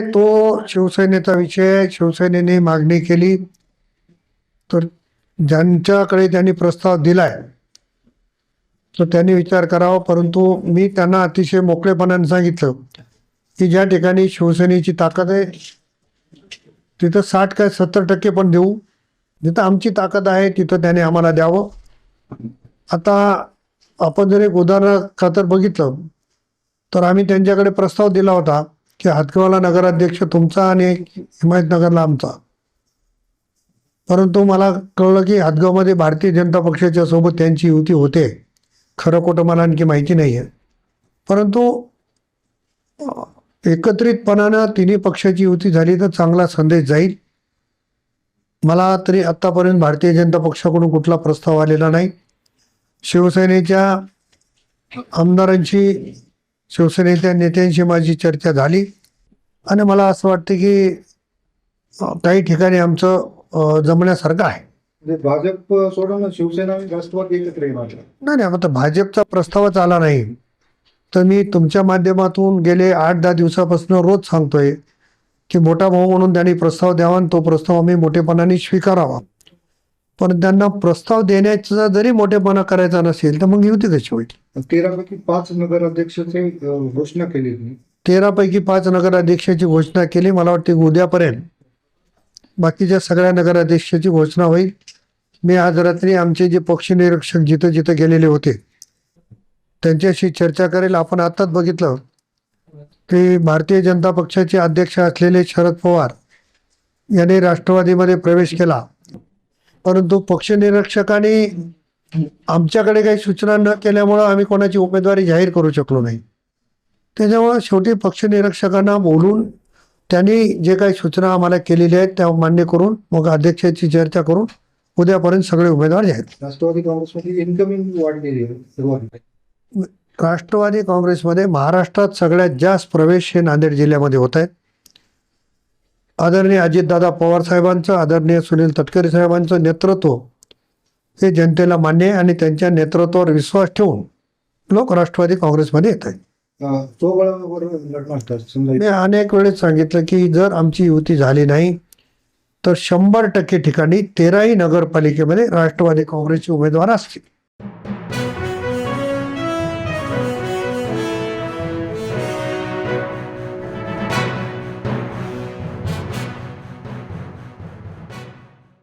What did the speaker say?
तो शिवसेनेचा विषय आहे. शिवसेनेने मागणी केली. तर ज्यांच्याकडे त्यांनी प्रस्ताव दिलाय तर त्यांनी विचार करावा. परंतु मी त्यांना अतिशय मोकळेपणाने सांगितलं की ज्या ठिकाणी शिवसेनेची ताकद आहे तिथं साठ काय सत्तर टक्के पण देऊ. जिथं आमची ताकद आहे तिथं त्याने आम्हाला द्यावं. आता आपण जर एक उदाहरण खातर बघितलं तर आम्ही त्यांच्याकडे प्रस्ताव दिला होता. की हातगावला नगराध्यक्ष तुमचा आणि हिमायतनगरला आमचा. परंतु मला कळलं की हातगावमध्ये भारतीय जनता पक्षाच्या सोबत त्यांची युती होते. खरं खोटं मला आणखी माहिती नाही आहे परंतु एकत्रितपणानं तिन्ही पक्षाची युती झाली तर चांगला संदेश जाईल. मला तरी आत्तापर्यंत भारतीय जनता पक्षाकडून कुठला प्रस्ताव आलेला नाही. शिवसेनेच्या आमदारांशी शिवसेनेच्या नेत्यांशी माझी चर्चा झाली. आणि मला असं वाटतं की काही ठिकाणी आमचं जमण्यासारखं आहे. म्हणजे भाजप सोडून शिवसेना राष्ट्रवादी एकत्र नाही नाही आता भाजपचा प्रस्तावच आला नाही. तर मी तुमच्या माध्यमातून गेले आठ दहा दिवसापासून रोज सांगतोय की मोठा भाऊ म्हणून त्यांनी प्रस्ताव द्यावा आणि तो प्रस्ताव आम्ही मोठेपणाने स्वीकारावा. पण त्यांना प्रस्ताव देण्याचा जरी मोठेपणा करायचा नसेल तर मग युती कशी होईल? तेरापैकी पाच नगराध्यक्षाचे घोषणा केली तेरापैकी पाच नगराध्यक्षाची घोषणा केली मला वाटते उद्यापर्यंत. बाकीच्या सगळ्या नगराध्यक्षाची घोषणा होईल. मी आज रात्री आमचे जे पक्ष निरीक्षक जिथं जिथं गेलेले होते त्यांच्याशी चर्चा करेल. आपण आताच बघितलं की भारतीय जनता पक्षाचे अध्यक्ष असलेले शरद पवार यांनी राष्ट्रवादीमध्ये प्रवेश केला. परंतु पक्ष निरीक्षकांनी आमच्याकडे काही सूचना न केल्यामुळं आम्ही कोणाची उमेदवारी जाहीर करू शकलो नाही. त्याच्यामुळं शेवटी पक्ष निरीक्षकांना बोलून त्यांनी जे काही सूचना आम्हाला केलेल्या आहेत त्या मान्य करून मग अध्यक्षाची चर्चा करून उद्यापर्यंत सगळे उमेदवार जाहीर राष्ट्रवादी काँग्रेसमध्ये इन्कमिंग वाढलेली राष्ट्रवादी काँग्रेसमध्ये महाराष्ट्रात सगळ्यात जास्त प्रवेश हे नांदेड जिल्ह्यामध्ये होत आहेत. आदरणीय अजितदादा पवार साहेबांचं आदरणीय सुनील तटकरे साहेबांचं नेतृत्व हे जनतेला मान्य आहे आणि त्यांच्या नेतृत्वावर विश्वास ठेवून लोक राष्ट्रवादी काँग्रेसमध्ये येत आहेत. मी अनेक वेळेस सांगितलं की जर आमची युती झाली नाही तर शंभर टक्के ठिकाणी तेराही नगरपालिकेमध्ये राष्ट्रवादी काँग्रेसचे उमेदवार असतील.